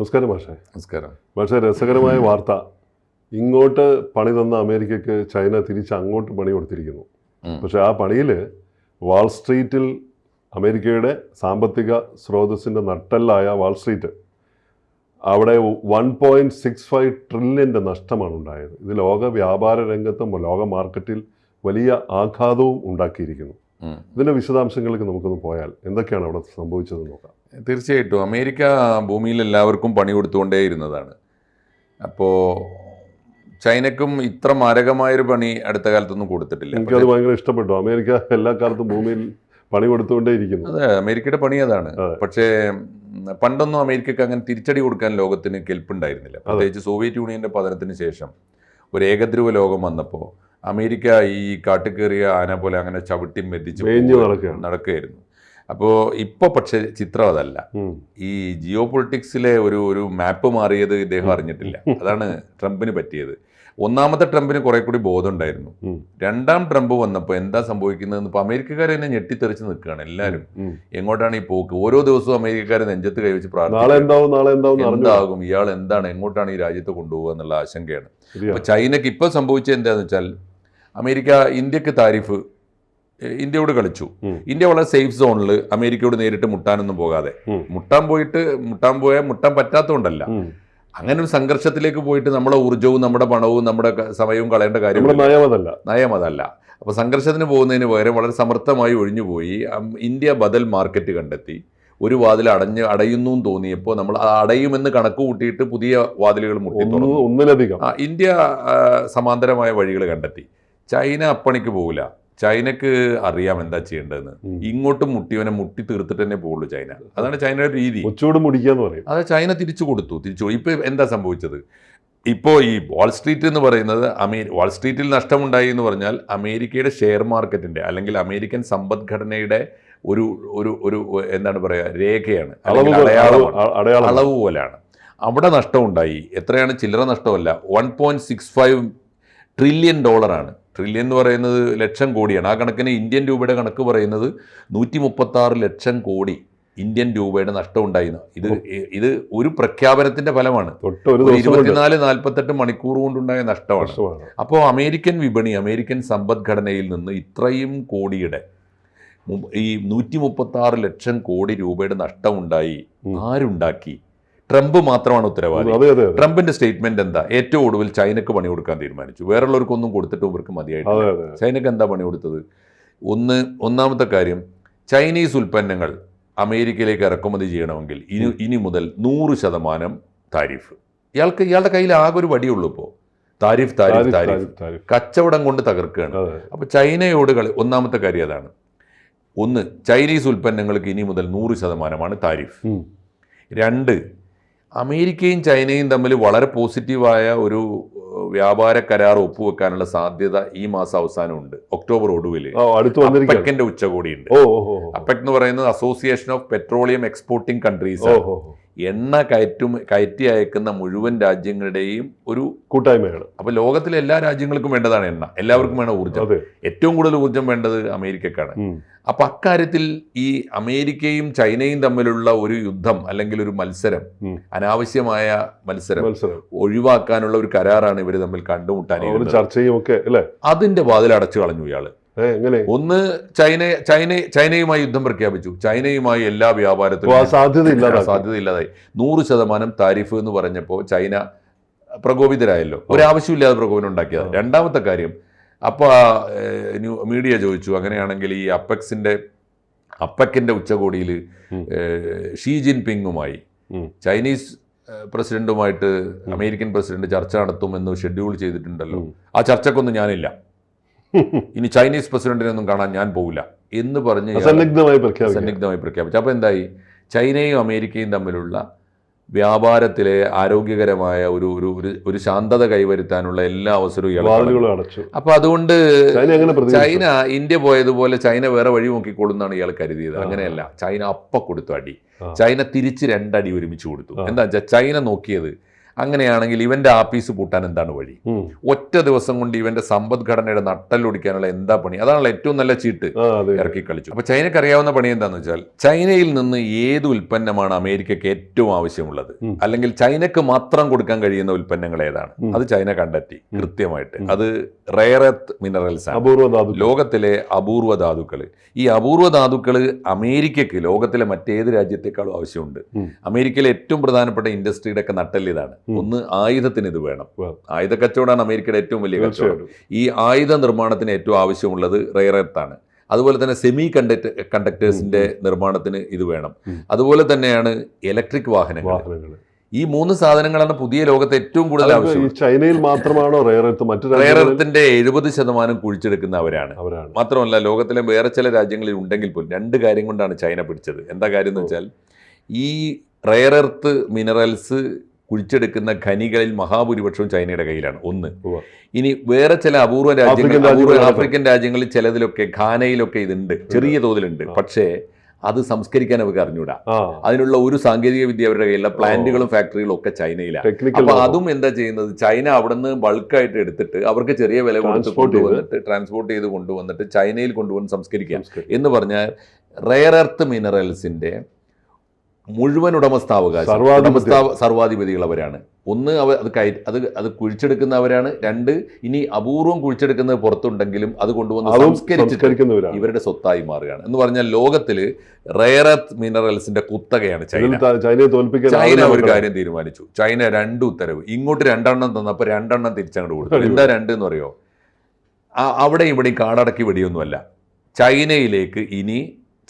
നമസ്കാരം മാഷേ. നമസ്കാരം. മാഷേ രസകരമായ വാർത്ത. ഇങ്ങോട്ട് പണി തന്ന അമേരിക്കക്ക് ചൈന തിരിച്ച് അങ്ങോട്ട് പണി കൊടുത്തിരിക്കുന്നു. പക്ഷെ ആ പണിയിൽ വാൾസ്ട്രീറ്റിൽ അമേരിക്കയുടെ സാമ്പത്തിക സ്രോതസ്സിന്റെ നട്ടല്ലായ വാൾസ്ട്രീറ്റ് അവിടെ വൺ പോയിന്റ് സിക്സ് ഫൈവ് ട്രില്യന്റെ നഷ്ടമാണ് ഉണ്ടായത്. ഇത് ലോക വ്യാപാര രംഗത്തും ലോക മാർക്കറ്റിൽ വലിയ ആഘാതവും ഉണ്ടാക്കിയിരിക്കുന്നു. ഇതിന്റെ വിശദാംശങ്ങളിലേക്ക് നമുക്കൊന്ന് പോയാൽ എന്തൊക്കെയാണ് അവിടെ സംഭവിച്ചതെന്ന് നോക്കാം. തീർച്ചയായിട്ടും. അമേരിക്ക ഭൂമിയിൽ എല്ലാവർക്കും പണി കൊടുത്തുകൊണ്ടേയിരുന്നതാണ്. അപ്പോൾ ചൈനക്കും ഇത്ര മാരകമായൊരു പണി അടുത്ത കാലത്തൊന്നും കൊടുത്തിട്ടില്ല. എനിക്കത് ഭയങ്കര ഇഷ്ടപ്പെട്ടു. അമേരിക്ക എല്ലാ കാലത്തും ഭൂമിയിൽ പണി കൊടുത്തുകൊണ്ടേ ഇരിക്കുന്നു അതെ അമേരിക്കയുടെ പണി അതാണ്. പക്ഷേ പണ്ടൊന്നും അമേരിക്കക്ക് അങ്ങനെ തിരിച്ചടി കൊടുക്കാൻ ലോകത്തിന് കെൽപ്പുണ്ടായിരുന്നില്ല. പ്രത്യേകിച്ച് സോവിയറ്റ് യൂണിയന്റെ പതനത്തിന് ശേഷം ഒരു ഏകധ്രുവ ലോകം വന്നപ്പോൾ അമേരിക്ക ഈ കാട്ടുകേറിയ ആന പോലെ അങ്ങനെ ചവിട്ടി മെതിച്ച് നടക്കുകയായിരുന്നു. അപ്പോൾ ഇപ്പോൾ പക്ഷെ ചിത്രം അതല്ല. ഈ ജിയോ പൊളിറ്റിക്സിലെ ഒരു ഒരു മാപ്പ് മാറിയത് ഇദ്ദേഹം അറിഞ്ഞിട്ടില്ല. അതാണ് ട്രംപിന് പറ്റിയത്. ഒന്നാമത്തെ ട്രംപിന് കുറെ കൂടി ബോധമുണ്ടായിരുന്നു. രണ്ടാം ട്രംപ് വന്നപ്പോൾ എന്താ സംഭവിക്കുന്നതെന്ന് ഇപ്പോൾ അമേരിക്കക്കാർ തന്നെ ഞെട്ടിത്തെറിച്ച് നിൽക്കുകയാണ് എല്ലാവരും എങ്ങോട്ടാണ് ഈ പോക്ക്? ഓരോ ദിവസവും അമേരിക്കക്കാർ നെഞ്ചത്ത് കൈവച്ച് പ്രാർത്ഥിക്കും. എന്താകും? ഇയാൾ എന്താണ്? എങ്ങോട്ടാണ് ഈ രാജ്യത്ത് കൊണ്ടുപോകുക എന്നുള്ള ആശങ്കയാണ്. അപ്പോൾ ചൈനയ്ക്ക് ഇപ്പോൾ സംഭവിച്ചത് എന്താണെന്ന് വെച്ചാൽ അമേരിക്ക ഇന്ത്യയ്ക്ക് താരിഫ് ഇന്ത്യയോട് കളിച്ചു. ഇന്ത്യ വളരെ സേഫ് സോണിൽ അമേരിക്കയോട് നേരിട്ട് മുട്ടാനൊന്നും പോകാതെ. മുട്ടാൻ പോയിട്ട് മുട്ടാൻ പോയാൽ മുട്ടാൻ പറ്റാത്തതുകൊണ്ടല്ല. അങ്ങനെ ഒരു സംഘർഷത്തിലേക്ക് പോയിട്ട് നമ്മുടെ ഊർജവും നമ്മുടെ പണവും നമ്മുടെ സമയവും കളയേണ്ട കാര്യം നയമതല്ല നയമതല്ല അപ്പോൾ സംഘർഷത്തിന് പോകുന്നതിന് പകരം വളരെ സമർത്ഥമായി ഒഴിഞ്ഞുപോയി പോയി. ഇന്ത്യ ബദൽ മാർക്കറ്റ് കണ്ടെത്തി. ഒരു വാതിൽ അടഞ്ഞ് അടയുന്നു എന്ന് തോന്നിയപ്പോൾ നമ്മൾ അടയുമെന്ന് കണക്ക് കൂട്ടിയിട്ട് പുതിയ വാതിലുകൾ മുട്ടി ഒന്ന് ഒന്നിലധികം. ഇന്ത്യ സമാന്തരമായ വഴികൾ കണ്ടെത്തി. ചൈന അപ്പണിക്ക് പോകില്ല ചൈനക്ക് അറിയാം എന്താ ചെയ്യേണ്ടതെന്ന്. ഇങ്ങോട്ട് മുട്ടിവനെ മുട്ടിയവനെ മുട്ടി തീർത്തിട്ട് തന്നെ പോകുള്ളൂ ചൈന. അതാണ് ചൈനയുടെ രീതി. മുടിക്കാന്ന് പറയും. അത് ചൈന തിരിച്ചു കൊടുത്തു. തിരിച്ചു ഇപ്പൊ എന്താ സംഭവിച്ചത്? ഇപ്പോൾ ഈ വാൾ സ്ട്രീറ്റ് എന്ന് പറയുന്നത് അമേ വാൾ സ്ട്രീറ്റിൽ നഷ്ടമുണ്ടായി എന്ന് പറഞ്ഞാൽ അമേരിക്കയുടെ ഷെയർ മാർക്കറ്റിന്റെ അല്ലെങ്കിൽ അമേരിക്കൻ സമ്പദ്ഘടനയുടെ ഒരു ഒരു ഒരു എന്താണ് പറയുക രേഖയാണ്. അളവ് പോലാണ്. അവിടെ നഷ്ടമുണ്ടായി. എത്രയാണ്? ചില്ലറ നഷ്ടമല്ല. One point six five trillion ഡോളറാണ്. ട്രില്യൺ എന്ന് പറയുന്നത് ലക്ഷം കോടിയാണ്. ആ കണക്കിന് ഇന്ത്യൻ രൂപയുടെ കണക്ക് പറയുന്നത് നൂറ്റി മുപ്പത്താറ് ലക്ഷം കോടി ഇന്ത്യൻ രൂപയുടെ നഷ്ടം ഉണ്ടായിരുന്നു ഇത് ഇത് ഒരു പ്രഖ്യാപനത്തിന്റെ ഫലമാണ്. ഇരുപത്തിനാല് നാൽപ്പത്തെട്ട് മണിക്കൂർ കൊണ്ടുണ്ടായ നഷ്ടമാണ്. അപ്പോൾ അമേരിക്കൻ വിപണി അമേരിക്കൻ സമ്പദ്ഘടനയിൽ നിന്ന് ഇത്രയും കോടിയുടെ ഈ നൂറ്റി മുപ്പത്തി ലക്ഷം കോടി രൂപയുടെ നഷ്ടമുണ്ടായി. ആരുണ്ടാക്കി? ട്രംപ് മാത്രമാണ് ഉത്തരവാദി. ട്രംപിന്റെ സ്റ്റേറ്റ്മെന്റ് എന്താ? ഏറ്റവും ഒടുവിൽ ചൈനക്ക് പണി കൊടുക്കാൻ തീരുമാനിച്ചു. വേറുള്ളവർക്കൊന്നും കൊടുത്തിട്ട് ഇവർക്ക് മതിയായിട്ട് ചൈനക്ക് എന്താ പണി കൊടുത്തത്? ഒന്ന് ഒന്നാമത്തെ കാര്യം ചൈനീസ് ഉൽപ്പന്നങ്ങൾ അമേരിക്കയിലേക്ക് ഇറക്കുമതി ചെയ്യണമെങ്കിൽ ഇനി ഇനി മുതൽ നൂറ് ശതമാനം താരിഫ്. ഇയാൾക്ക് ഇയാളുടെ കയ്യിൽ ആകെ ഒരു വടിയുള്ളൂ ഇപ്പോൾ താരിഫ് താരിഫ് താരിഫ്. കച്ചവടം കൊണ്ട് തകർക്കുകയാണ്. അപ്പോൾ ചൈനയോട് കളി ഒന്നാമത്തെ കാര്യം അതാണ്. ഒന്ന് ചൈനീസ് ഉൽപ്പന്നങ്ങൾക്ക് ഇനി മുതൽ നൂറ് ശതമാനമാണ് താരിഫ്. രണ്ട് അമേരിക്കയും ചൈനയും തമ്മിൽ വളരെ പോസിറ്റീവായ ഒരു വ്യാപാര കരാർ ഒപ്പുവെക്കാനുള്ള സാധ്യത ഈ മാസം അവസാനമുണ്ട്. ഒക്ടോബർ ഒടുവിൽ. അപ്പക്കിന്റെ ഉച്ചകോടിയുണ്ട്. അപ്പക് എന്ന് പറയുന്നത് Association of Petroleum Exporting Countries. എണ്ണ കയറ്റും കയറ്റി അയക്കുന്ന മുഴുവൻ രാജ്യങ്ങളുടെയും ഒരു കൂട്ടായ്മയാണ്. അപ്പൊ ലോകത്തിലെ എല്ലാ രാജ്യങ്ങൾക്കും വേണ്ടതാണ് എണ്ണ. എല്ലാവർക്കും വേണം ഊർജം. ഏറ്റവും കൂടുതൽ ഊർജം വേണ്ടത് അമേരിക്കക്കാണ്. അപ്പൊ അക്കാര്യത്തിൽ ഈ അമേരിക്കയും ചൈനയും തമ്മിലുള്ള ഒരു യുദ്ധം അല്ലെങ്കിൽ ഒരു മത്സരം അനാവശ്യമായ മത്സരം ഒഴിവാക്കാനുള്ള ഒരു കരാറാണ് ഇവർ തമ്മിൽ കണ്ടുമുട്ടാൻ അതിന്റെ വാതിൽ അടച്ചു കളഞ്ഞു ഇയാൾ. ഒന്ന് ചൈന ചൈന ചൈനയുമായി യുദ്ധം പ്രഖ്യാപിച്ചു. ചൈനയുമായി എല്ലാ വ്യാപാരത്തിലും സാധ്യത സാധ്യതയില്ലാതായി നൂറ് ശതമാനം താരിഫ് എന്ന് പറഞ്ഞപ്പോൾ ചൈന പ്രകോപിതരായല്ലോ. ഒരാവശ്യമില്ലാതെ പ്രകോപനം ഉണ്ടാക്കിയത്. രണ്ടാമത്തെ കാര്യം അപ്പോൾ ന്യൂ മീഡിയ ചോദിച്ചു അങ്ങനെയാണെങ്കിൽ ഈ അപ്പെക്സിന്റെ അപ്പക്കിന്റെ ഉച്ചകോടിയിൽ. ഷീ ജിൻ പിങ്ങുമായി ചൈനീസ് പ്രസിഡന്റുമായിട്ട് അമേരിക്കൻ പ്രസിഡന്റ് ചർച്ച നടത്തുമെന്ന് ഷെഡ്യൂൾ ചെയ്തിട്ടുണ്ടല്ലോ. ആ ചർച്ചക്കൊന്നും ഞാനില്ല. ഇനി ചൈനീസ് പ്രസിഡന്റിനെ ഒന്നും കാണാൻ ഞാൻ പോകില്ല എന്ന് പറഞ്ഞ് സന്നിഗ്ധമായി പ്രഖ്യാപിച്ചു സന്നിഗ്ധമായി പ്രഖ്യാപിച്ചു. അപ്പോൾ എന്തായി? ചൈനയും അമേരിക്കയും തമ്മിലുള്ള വ്യാപാരത്തിലെ ആരോഗ്യകരമായ ഒരു ഒരു ഒരു- ശാന്തത കൈവരുത്താനുള്ള എല്ലാ അവസരവും അടച്ചു. അപ്പൊ അതുകൊണ്ട് ചൈന ഇന്ത്യ പോയതുപോലെ ചൈന വേറെ വഴി നോക്കിക്കൊള്ളുന്നാണ് ഇയാൾ കരുതിയത്. അങ്ങനെയല്ല. ചൈന അപ്പ കൊടുത്തു അടി. ചൈന തിരിച്ച് രണ്ടടി ഒരുമിച്ച് കൊടുത്തു. എന്താ വെച്ചാൽ ചൈന നോക്കിയത് അങ്ങനെയാണെങ്കിൽ ഇവന്റെ ആപ്പീസ് പൂട്ടാൻ എന്താണ് വഴി? ഒറ്റ ദിവസം കൊണ്ട് ഇവന്റെ സമ്പദ്ഘടനയുടെ നട്ടല്ലൊടിക്കാനുള്ള എന്താ പണി? അതാണല്ലോ ഏറ്റവും നല്ല ചീട്ട്. ഇറക്കി കളിച്ചു അപ്പൊ ചൈനക്ക് അറിയാവുന്ന പണി എന്താന്ന് വെച്ചാൽ ചൈനയിൽ നിന്ന് ഏത് ഉൽപ്പന്നമാണ് അമേരിക്കക്ക് ഏറ്റവും ആവശ്യമുള്ളത്? അല്ലെങ്കിൽ ചൈനക്ക് മാത്രം കൊടുക്കാൻ കഴിയുന്ന ഉൽപ്പന്നങ്ങൾ ഏതാണ്? അത് ചൈന കണ്ടെത്തി കൃത്യമായിട്ട്. അത് റയറത്ത് മിനറൽസ് ആണ്. ലോകത്തിലെ അപൂർവ ധാതുക്കൾ ഈ അപൂർവ ധാതുക്കൾ അമേരിക്കക്ക് ലോകത്തിലെ മറ്റേത് രാജ്യത്തെക്കാളും ആവശ്യമുണ്ട്. അമേരിക്കയിലെ ഏറ്റവും പ്രധാനപ്പെട്ട ഇൻഡസ്ട്രിയുടെ ഒക്കെ നട്ടൽ ഇതാണ്. ഉം. ഒന്ന് ആയുധത്തിന് ഇത് വേണം. ആയുധ കച്ചവടമാണ് അമേരിക്കയുടെ ഏറ്റവും വലിയ കച്ചവടം. ഈ ആയുധ നിർമ്മാണത്തിന് ഏറ്റവും ആവശ്യമുള്ളത് റെയറത്താണ് അതുപോലെ തന്നെ സെമി കണ്ടക്ട് കണ്ടക്ടേഴ്സിന്റെ നിർമ്മാണത്തിന് ഇത് വേണം. അതുപോലെ തന്നെയാണ് ഇലക്ട്രിക് വാഹനങ്ങൾ ഈ മൂന്ന് സാധനങ്ങളാണ് പുതിയ ലോകത്തെ ഏറ്റവും കൂടുതൽ ആവശ്യം ചൈനയിൽ മാത്രമാണോ റെയർ എർത്ത് മറ്റു റെയറത്തിന്റെ എഴുപത് ശതമാനം കുഴിച്ചെടുക്കുന്ന അവരാണ്. മാത്രമല്ല ലോകത്തിലെ വേറെ ചില രാജ്യങ്ങളിൽ ഉണ്ടെങ്കിൽ പോലും രണ്ട് കാര്യം കൊണ്ടാണ് ചൈന പിടിച്ചത്. എന്താ കാര്യം എന്ന് വെച്ചാൽ ഈ റെയർ എർത്ത് മിനറൽസ് കുഴിച്ചെടുക്കുന്ന ഖനികളിൽ മഹാഭൂരിപക്ഷവും ചൈനയുടെ കയ്യിലാണ്. ഒന്ന്. ഇനി വേറെ ചില അപൂർവ രാജ്യങ്ങൾ അപൂർവ ആഫ്രിക്കൻ രാജ്യങ്ങളിൽ ചിലതിലൊക്കെ ഖാനയിലൊക്കെ ഇതുണ്ട്. ചെറിയ തോതിലുണ്ട്. പക്ഷേ അത് സംസ്കരിക്കാൻ അവർക്ക് അറിഞ്ഞൂടാ. അതിനുള്ള ഒരു സാങ്കേതിക വിദ്യ അവരുടെ കയ്യിലുള്ള പ്ലാന്റുകളും ഫാക്ടറികളും ഒക്കെ ചൈനയിലാണ്. അപ്പൊ അതും എന്താ ചെയ്യുന്നത്? ചൈന അവിടെ നിന്ന് ബൾക്കായിട്ട് എടുത്തിട്ട് അവർക്ക് ചെറിയ വില കൊടുത്ത്. കൊണ്ടുവന്നിട്ട് ട്രാൻസ്പോർട്ട് ചെയ്ത് കൊണ്ടുവന്നിട്ട് ചൈനയിൽ കൊണ്ടുവന്ന് സംസ്കരിക്കാം എന്ന് പറഞ്ഞാൽ റെയർ എർത്ത് മിനറൽസിന്റെ മുഴുവൻ ഉടമസ്ഥാവകാശം. സർവാധിപതികൾ അവരാണ് ഒന്ന് അവ അത് കയ അത് അത് കുഴിച്ചെടുക്കുന്നവരാണ്. രണ്ട് ഇനി അപൂർവം കുഴിച്ചെടുക്കുന്നത് പുറത്തുണ്ടെങ്കിലും അത് കൊണ്ടുവന്ന് സംസ്കരിച്ചിട്ട് ഇവരുടെ സ്വത്തായി മാറുകയാണ്. എന്ന് പറഞ്ഞാൽ ലോകത്തിൽ റേറത്ത് മിനറൽസിന്റെ കുത്തകയാണ് ചൈന. ചൈന ഒരു കാര്യം തീരുമാനിച്ചു. ചൈന രണ്ട് ഉത്തരവ്. ഇങ്ങോട്ട് രണ്ടെണ്ണം തന്നപ്പോൾ രണ്ടെണ്ണം തിരിച്ചങ്ങോട്ട് കൊടുത്തു. എന്താ രണ്ട് എന്ന് പറയോ? അവിടെ ഇവിടെയും കാടടക്കി വെടിയൊന്നുമല്ല. ചൈനയിലേക്ക് ഇനി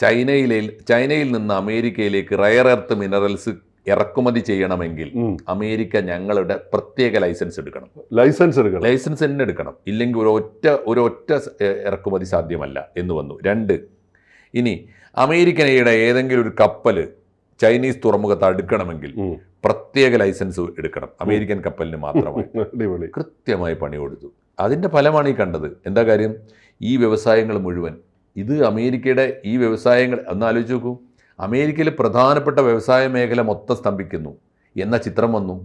ചൈനയിലെ ചൈനയിൽ നിന്ന് അമേരിക്കയിലേക്ക് റയർ എർത്ത് മിനറൽസ് ഇറക്കുമതി ചെയ്യണമെങ്കിൽ അമേരിക്ക ഞങ്ങളുടെ പ്രത്യേക ലൈസൻസ് എടുക്കണം. ലൈസൻസ് എടുക്കണം. ലൈസൻസ് തന്നെ എടുക്കണം. ഇല്ലെങ്കിൽ ഒരു ഒറ്റ ഒരു ഒറ്റ ഇറക്കുമതി സാധ്യമല്ല എന്ന് വന്നു. രണ്ട് ഇനി അമേരിക്കനയുടെ ഏതെങ്കിലും ഒരു കപ്പൽ ചൈനീസ് തുറമുഖത്ത് അടുക്കണമെങ്കിൽ പ്രത്യേക ലൈസൻസ് എടുക്കണം. അമേരിക്കൻ കപ്പലിന് മാത്രമായി. കൃത്യമായി പണി കൊടുത്തു അതിന്റെ ഫലമാണ് ഈ കണ്ടത്. എന്താ കാര്യം? ഈ വ്യവസായങ്ങൾ മുഴുവൻ ഇത് അമേരിക്കയുടെ ഈ വ്യവസായങ്ങൾ ഒന്ന് ആലോചിച്ച് നോക്കൂ. അമേരിക്കയിൽ പ്രധാനപ്പെട്ട വ്യവസായ മേഖല മൊത്തം സ്തംഭിക്കുന്നു. എന്ന ചിത്രം വന്നു.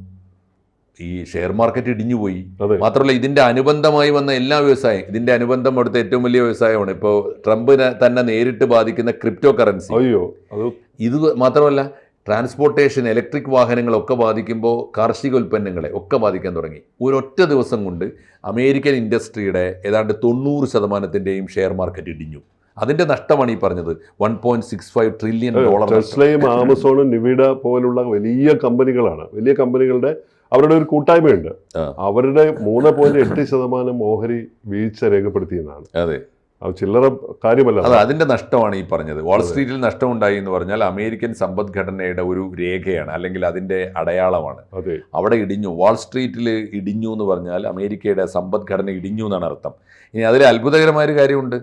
ഈ ഷെയർ മാർക്കറ്റ് ഇടിഞ്ഞുപോയി മാത്രമല്ല ഇതിന്റെ അനുബന്ധമായി വന്ന എല്ലാ വ്യവസായം ഇതിന്റെ അനുബന്ധം അടുത്ത ഏറ്റവും വലിയ വ്യവസായമാണ്. ഇപ്പോൾ ട്രംപിനെ തന്നെ നേരിട്ട് ബാധിക്കുന്ന ക്രിപ്റ്റോ കറൻസി അയ്യോ അത് ഇത് മാത്രമല്ല ട്രാൻസ്പോർട്ടേഷൻ ഇലക്ട്രിക് വാഹനങ്ങളൊക്കെ ബാധിക്കുമ്പോൾ കാർഷിക ഉൽപ്പന്നങ്ങളെ ഒക്കെ ബാധിക്കാൻ തുടങ്ങി. ഒരൊറ്റ ദിവസം കൊണ്ട് അമേരിക്കൻ ഇൻഡസ്ട്രിയുടെ ഏതാണ്ട് തൊണ്ണൂറ് ശതമാനത്തിന്റെയും ഷെയർ മാർക്കറ്റ് ഇടിഞ്ഞു. അതിന്റെ നഷ്ടമാണ് ഈ പറഞ്ഞത്. One point six five trillion dollar ടെസ്ലയും ആമസോണും നിവിഡ പോലുള്ള വലിയ കമ്പനികളാണ്. വലിയ കമ്പനികളുടെ അവരുടെ ഒരു കൂട്ടായ്മയുണ്ട്. അവരുടെ മൂന്ന് പോയിന്റ് എട്ട് ശതമാനം ഓഹരി വീഴ്ച രേഖപ്പെടുത്തിയെന്നാണ്. അതെ. അത് ചില്ലറ കാര്യമല്ല. അത് അതിന്റെ നഷ്ടമാണ് ഈ പറഞ്ഞത്. വാൾ സ്ട്രീറ്റിൽ നഷ്ടമുണ്ടായി എന്ന് പറഞ്ഞാൽ അമേരിക്കൻ സമ്പദ്ഘടനയുടെ ഒരു രേഖയാണ് അല്ലെങ്കിൽ അതിന്റെ അടയാളമാണ്. അതെ. അവിടെ ഇടിഞ്ഞു. വാൾ സ്ട്രീറ്റിൽ ഇടിഞ്ഞു എന്ന് പറഞ്ഞാൽ അമേരിക്കയുടെ സമ്പദ്ഘടന ഇടിഞ്ഞു എന്നാണ് അർത്ഥം. ഇനി അതിൽ അത്ഭുതകരമായ ഒരു കാര്യമുണ്ട്.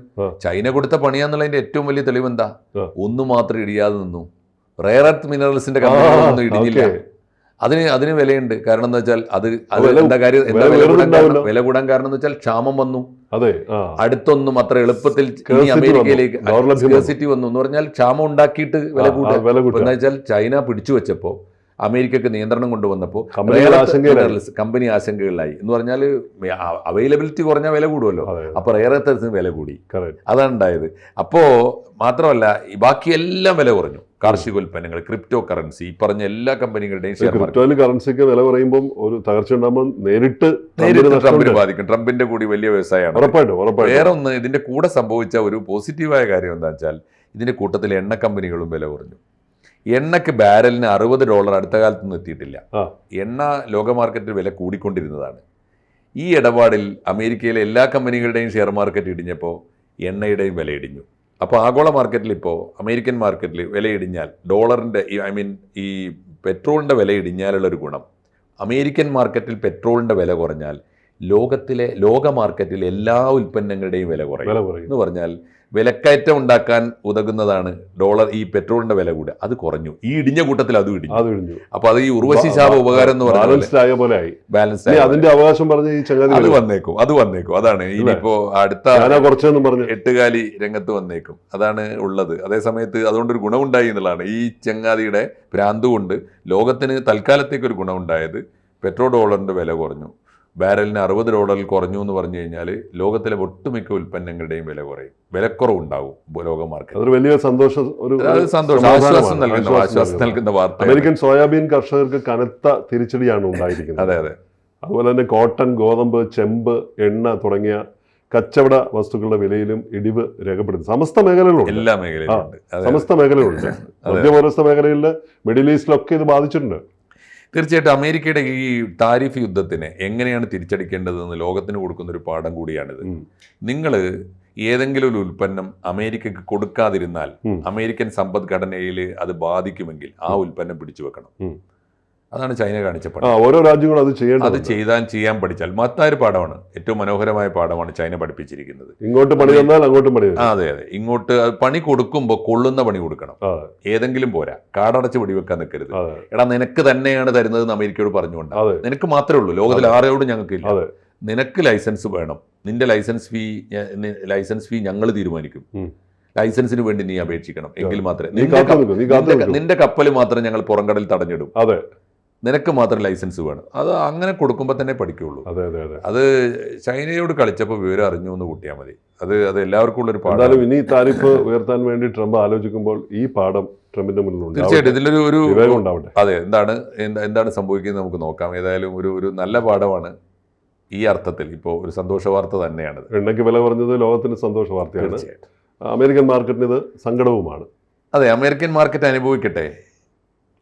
ചൈന കൊടുത്ത പണിയാന്നുള്ളതിന്റെ ഏറ്റവും വലിയ തെളിവ് എന്താ? ആ. ഒന്ന് മാത്രം ഇടിയാതെ നിന്നു. റെയർ എർത്ത് മിനറൽസിന്റെ കമ്പനികളൊന്നും ഇടിഞ്ഞില്ല. അതിന് അതിന് വിലയുണ്ട്. കാരണം എന്താ വെച്ചാൽ അത് അത് എന്താ കാര്യം? എന്താ വില വില കൂടാൻ കാരണം? വില കൂടാൻ കാരണം എന്ന് വെച്ചാൽ ക്ഷാമം വന്നു. അതെ അടുത്തൊന്നും അത്ര എളുപ്പത്തിൽ ഈ അമേരിക്കയിലേക്ക്. സ്കേഴ്സിറ്റി വന്നു എന്ന് പറഞ്ഞാൽ ക്ഷാമം ഉണ്ടാക്കിയിട്ട് വില കൂട്ടുക. എന്താ വെച്ചാൽ ചൈന പിടിച്ചു വെച്ചപ്പോൾ അമേരിക്കക്ക് നിയന്ത്രണം കൊണ്ടുവന്നപ്പോൾ കമ്പനി ആശങ്കകളിലായി. എന്ന് പറഞ്ഞാൽ അവൈലബിലിറ്റി കുറഞ്ഞ വില കൂടുമല്ലോ അപ്പോൾ എർത്തിന് വില കൂടി. അതാണ് ഉണ്ടായത്. അപ്പോ മാത്രമല്ല ബാക്കി എല്ലാം വില കുറഞ്ഞു. കാർഷിക ഉൽപ്പന്നങ്ങൾ ക്രിപ്റ്റോ കറൻസി ഈ പറഞ്ഞ എല്ലാ കമ്പനികളുടെയും ഷെയർ ക്രിപ്റ്റോയിൽ കറൻസിക്ക് വില പറയുമ്പോൾ ഒരു തകർച്ച ഉണ്ടാകുമ്പോൾ നേരിട്ട് നേരിട്ട് ട്രംപിന് ബാധിക്കും. ട്രംപിന്റെ കൂടി വലിയ വ്യവസായമാണ്. ഉറപ്പായിട്ടും ഉറപ്പായിട്ടും. വേറെ ഒന്ന് ഇതിന്റെ കൂടെ സംഭവിച്ച ഒരു പോസിറ്റീവായ കാര്യം എന്താ വെച്ചാൽ ഇതിന്റെ കൂട്ടത്തിൽ എണ്ണ കമ്പനികളും വില കുറഞ്ഞു. എണ്ണയ്ക്ക് ബാരലിന് അറുപത് ഡോളർ അടുത്ത കാലത്തൊന്നും എത്തിയിട്ടില്ല. എണ്ണ ലോക മാർക്കറ്റിൽ വില കൂടിക്കൊണ്ടിരുന്നതാണ്. ഈ ഇടപാടിൽ അമേരിക്കയിലെ എല്ലാ കമ്പനികളുടെയും ഷെയർ മാർക്കറ്റ് ഇടിഞ്ഞപ്പോൾ എണ്ണയുടെയും വില ഇടിഞ്ഞു. അപ്പോൾ ആഗോള മാർക്കറ്റിൽ ഇപ്പോൾ അമേരിക്കൻ മാർക്കറ്റിൽ വിലയിടിഞ്ഞാൽ ഡോളറിന്റെ ഐ മീൻ ഈ പെട്രോളിന്റെ വില ഇടിഞ്ഞാലുള്ളൊരു ഗുണം. അമേരിക്കൻ മാർക്കറ്റിൽ പെട്രോളിന്റെ വില കുറഞ്ഞാൽ ലോകത്തിലെ ലോക മാർക്കറ്റിൽ എല്ലാ ഉൽപ്പന്നങ്ങളുടെയും വില കുറയും. വില കുറയും. എന്ന് പറഞ്ഞാൽ വിലക്കയറ്റം ഉണ്ടാക്കാൻ ഉതകുന്നതാണ് ഡോളർ ഈ പെട്രോളിന്റെ വില കൂടുക അത് കുറഞ്ഞു. ഈ ഇടിഞ്ഞ കൂട്ടത്തിൽ അതും ഇടിഞ്ഞു. അത് ഇടിഞ്ഞു. അപ്പൊ അത് ഈ ഉർവശി ശാപ ഉപകാരം എന്ന് പറഞ്ഞാൽ ബാലൻസ് അതിന്റെ അവകാശം പറഞ്ഞ ഈ ചങ്ങാതി അത് വന്നേക്കും അത് വന്നേക്കും. അതാണ്. ഇനിയിപ്പോ അടുത്ത എട്ടുകാലി രംഗത്ത് വന്നേക്കും. അതാണ് ഉള്ളത്. അതേ സമയത്ത് അതുകൊണ്ടൊരു ഗുണമുണ്ടായി എന്നുള്ളതാണ്. ഈ ചങ്ങാതിയുടെ ഭ്രാന്ത് കൊണ്ട് ലോകത്തിന് തൽക്കാലത്തേക്ക് ഒരു ഗുണമുണ്ടായത് പെട്രോൾ ഡോളറിന്റെ വില കുറഞ്ഞു. ബാരലിന് അറുപത് ഡോളറിൽ കുറഞ്ഞു എന്ന് പറഞ്ഞു കഴിഞ്ഞാൽ ലോകത്തിലെ ഒട്ടുമിക്ക ഉൽപ്പന്നങ്ങളുടെയും വില കുറയും. വിലക്കുറവുണ്ടാവും ലോക മാർക്കറ്റ് അതൊരു വലിയ സന്തോഷം ഒരു സന്തോഷം ആശ്വാസം നൽകുന്ന ആശ്വാസം നൽകുന്ന. വാർത്ത അമേരിക്കൻ സോയാബീൻ കർഷകർക്ക് കനത്ത തിരിച്ചടിയാണ് ഉണ്ടായിരിക്കുന്നത്. അതെ അതെ. അതുപോലെ തന്നെ കോട്ടൺ ഗോതമ്പ് ചെമ്പ് എണ്ണ തുടങ്ങിയ കച്ചവട വസ്തുക്കളുടെ വിലയിലും ഇടിവ് രേഖപ്പെടുത്തി സമസ്ത മേഖലകളുണ്ട് എല്ലാ മേഖലയിലും സമസ്ത മേഖലകളുണ്ട് മധ്യപൗരസ്ഥ മേഖലയിൽ മിഡിൽ ഈസ്റ്റിലൊക്കെ ഇത് ബാധിച്ചിട്ടുണ്ട്. തീർച്ചയായിട്ടും അമേരിക്കയുടെ ഈ താരിഫ് യുദ്ധത്തിന് എങ്ങനെയാണ് തിരിച്ചടിക്കേണ്ടതെന്ന് ലോകത്തിന് കൊടുക്കുന്ന ഒരു പാഠം കൂടിയാണിത്. നിങ്ങൾ ഏതെങ്കിലും ഒരു ഉൽപ്പന്നം അമേരിക്കക്ക് കൊടുക്കാതിരുന്നാൽ അമേരിക്കൻ സമ്പദ്ഘടനയിൽ അത് ബാധിക്കുമെങ്കിൽ ആ ഉൽപ്പന്നം പിടിച്ചു വെക്കണം. അതാണ് ചൈന കാണിച്ച പഠനം ഓരോ രാജ്യങ്ങളും അത് അത് ചെയ്യേണ്ടത് ചെയ്താൽ ചെയ്യാൻ പഠിച്ചാൽ മറ്റായൊരു പാഠമാണ്. ഏറ്റവും മനോഹരമായ പാഠമാണ് ചൈന പഠിപ്പിച്ചിരിക്കുന്നത്. ഇങ്ങോട്ട് പണി തന്നാൽ അങ്ങോട്ടും പണി അതെ അതെ. ഇങ്ങോട്ട് പണി കൊടുക്കുമ്പോൾ കൊള്ളുന്ന പണി കൊടുക്കണം. ഏതെങ്കിലും പോരാ. കാടടച്ച് വെടിവെക്കാൻ നിൽക്കരുത്. എടാ നിനക്ക് തന്നെയാണ് തരുന്നത് എന്ന് അമേരിക്കയോട് പറഞ്ഞുകൊണ്ട്. അതെ. നിനക്ക് മാത്രമേ ഉള്ളൂ. ലോകത്തിൽ ആരോടും ഞങ്ങൾക്കില്ല. അതെ. നിനക്ക് ലൈസൻസ് വേണം. നിന്റെ ലൈസൻസ് ഫീ ലൈസൻസ് ഫീ ഞങ്ങൾ തീരുമാനിക്കും. ലൈസൻസിന് വേണ്ടി നീ അപേക്ഷിക്കണം. എങ്കിൽ മാത്രമേ നിന്റെ കപ്പൽ മാത്രം ഞങ്ങൾ പുറംകടൽ തടഞ്ഞിടും. അതെ. നിനക്ക് മാത്രം ലൈസൻസ് വേണം. അത് അങ്ങനെ കൊടുക്കുമ്പോൾ തന്നെ പഠിക്കുള്ളൂ. അതെ അതെ അതെ. അത് ചൈനയോട് കളിച്ചപ്പോൾ വിവരം അറിഞ്ഞു എന്ന് കൂട്ടിയാൽ മതി. അത് അത് എല്ലാവർക്കും ഉള്ളൊരു പാഠം ഇനി താരിഫ് ഉയർത്താൻ വേണ്ടി ട്രംപ് ആലോചിക്കുമ്പോൾ ഈ പാഠം ട്രംപിന്റെ മുന്നിലുണ്ട് തീർച്ചയായിട്ടും. ഇതിലൊരു ഒരു ഉണ്ടാവട്ടെ. അതെ എന്താണ് എന്താ എന്താണ് സംഭവിക്കുന്നത് നമുക്ക് നോക്കാം. ഏതായാലും ഒരു ഒരു നല്ല പാഠമാണ് ഈ അർത്ഥത്തിൽ. ഇപ്പോൾ ഒരു സന്തോഷ വാർത്ത തന്നെയാണ് എണ്ണയ്ക്ക് വില കുറഞ്ഞത് ലോകത്തിന് സന്തോഷ വാർത്തയാണ്. അമേരിക്കൻ മാർക്കറ്റിന് ഇത് സങ്കടവുമാണ്. അതെ അമേരിക്കൻ മാർക്കറ്റ് അനുഭവിക്കട്ടെ.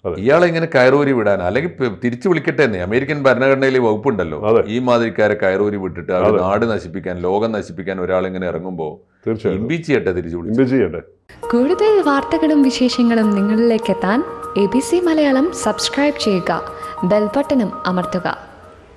ഇയാളെ ഇങ്ങനെ കയറൂരി വിടാൻ അല്ലെങ്കിൽ തിരിച്ചു വിളിക്കട്ടെ തന്നെ അമേരിക്കൻ ഭരണഘടനയിൽ വകുപ്പുണ്ടല്ലോ. ഈ മാതിരിക്കാരെ കയറൂരി വിട്ടിട്ട് അവർ നാട് നശിപ്പിക്കാൻ ലോകം നശിപ്പിക്കാൻ ഒരാൾ ഇങ്ങനെ ഇറങ്ങുമ്പോൾ തീർച്ചയായും ഇമ്പീച്ച് ചെയ്യട്ടെ തിരിച്ചു ചെയ്യട്ടെ. കൂടുതൽ വാർത്തകളും വിശേഷങ്ങളും നിങ്ങളിലേക്ക് എത്താൻ A B C Malayalam subscribe ചെയ്യുക. ബെൽബട്ടനും അമർത്തുക.